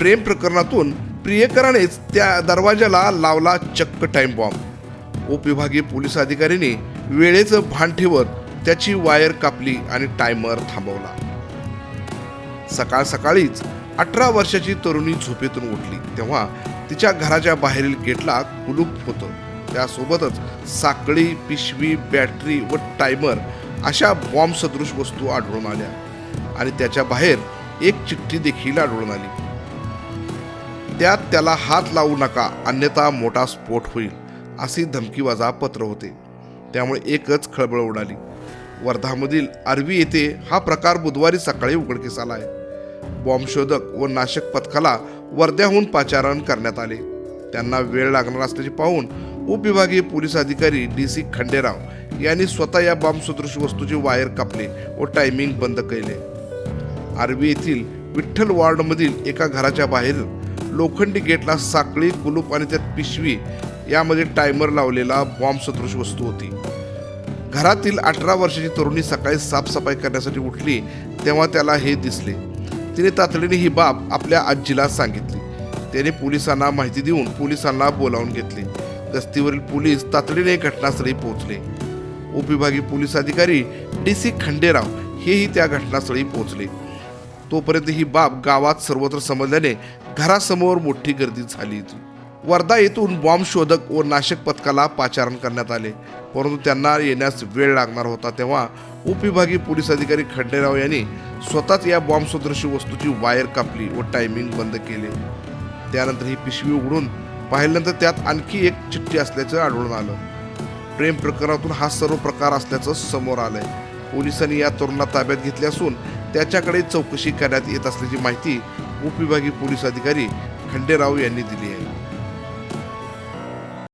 प्रेम प्रकरणातून प्रियकरानेच त्या दरवाजाला लावला चक्क टाइम बॉम्ब उपविभागीय पोलीस अधिकाऱ्यांनी वेळेचं भान ठेवत त्याची वायर कापली आणि टायमर थांबवला. सकाळ सकाळीच अठरा वर्षाची तरुणी झोपेतून उठली. तेव्हा तिच्या घराच्या बाहेरील गेटला कुलूप होतं. त्यासोबतच साखळी पिशवी बॅटरी व टायमर अशा बॉम्ब सदृश वस्तू आढळून आल्या. आणि त्याच्या बाहेर एक चिठ्ठी देखील आढळून आली. त्यात त्याला हात लावू नका अन्यथा मोठा स्फोट होईल अशी धमकीवाजा पत्र होते. त्यामुळे एकच खळबळ उडाली. वर्धामधील आर्वी येथे हा प्रकार बुधवारी सकाळी उघडकीस आला आहे बॉम्ब शोधक व नाशक पथकाला वर्ध्याहून पाचारण करण्यात आले. त्यांना वेळ लागणार असल्याचे पाहून उपविभागीय पोलीस अधिकारी डी सी खंडेराव यांनी स्वतः या बॉम्ब सदृश वस्तूचे वायर कापले व टायमिंग बंद केले. आरवी येथील विठ्ठल वॉर्डमधील एका घराच्या बाहेर लोखंडी गेटला साखळी कुलूप आणि त्यात पिशवी यामध्ये टायमर लावलेला बॉम्ब सदृश वस्तू होती. घरातील अठरा वर्षाची तरुणी सकाळी साफसफाई करण्यासाठी उठली तेव्हा त्याला हे दिसले. तिने तातडीने ही बाब आपल्या आजीला सांगितली. त्याने पोलिसांना माहिती देऊन पोलिसांना बोलावून घेतले. गस्तीवरील पोलीस तातडीने घटनास्थळी पोहोचले. उपविभागीय पोलीस अधिकारी डी सी खंडेराव हेही त्या घटनास्थळी पोहोचले. तोपर्यंत ही बाब गावात सर्वत्र समजल्याने घरासमोर मोठी गर्दी झाली होती. वर्धा येथून बॉम्ब शोधक व नाशक पथकाला पाचारण करण्यात आले. परंतु त्यांना येण्यास वेळ लागणार होता तेव्हा उपविभागीय पोलीस अधिकारी खंडेराव यांनी स्वतःच या बॉम्ब सदृश वस्तूची वायर कापली व टायमिंग बंद केले. त्यानंतर ही पिशवी उघडून पाहिल्यानंतर त्यात आणखी एक चिठ्ठी असल्याचं आढळून आलं. प्रेम प्रकरणातून हा सर्व प्रकार असल्याचं समोर आलंय. पोलिसांनी या तरुणाला ताब्यात घेतले असून त्याच्याकडे चौकशी करण्यात येत असल्याची माहिती उपविभागीय पोलीस अधिकारी खंडेराव यांनी दिली आहे.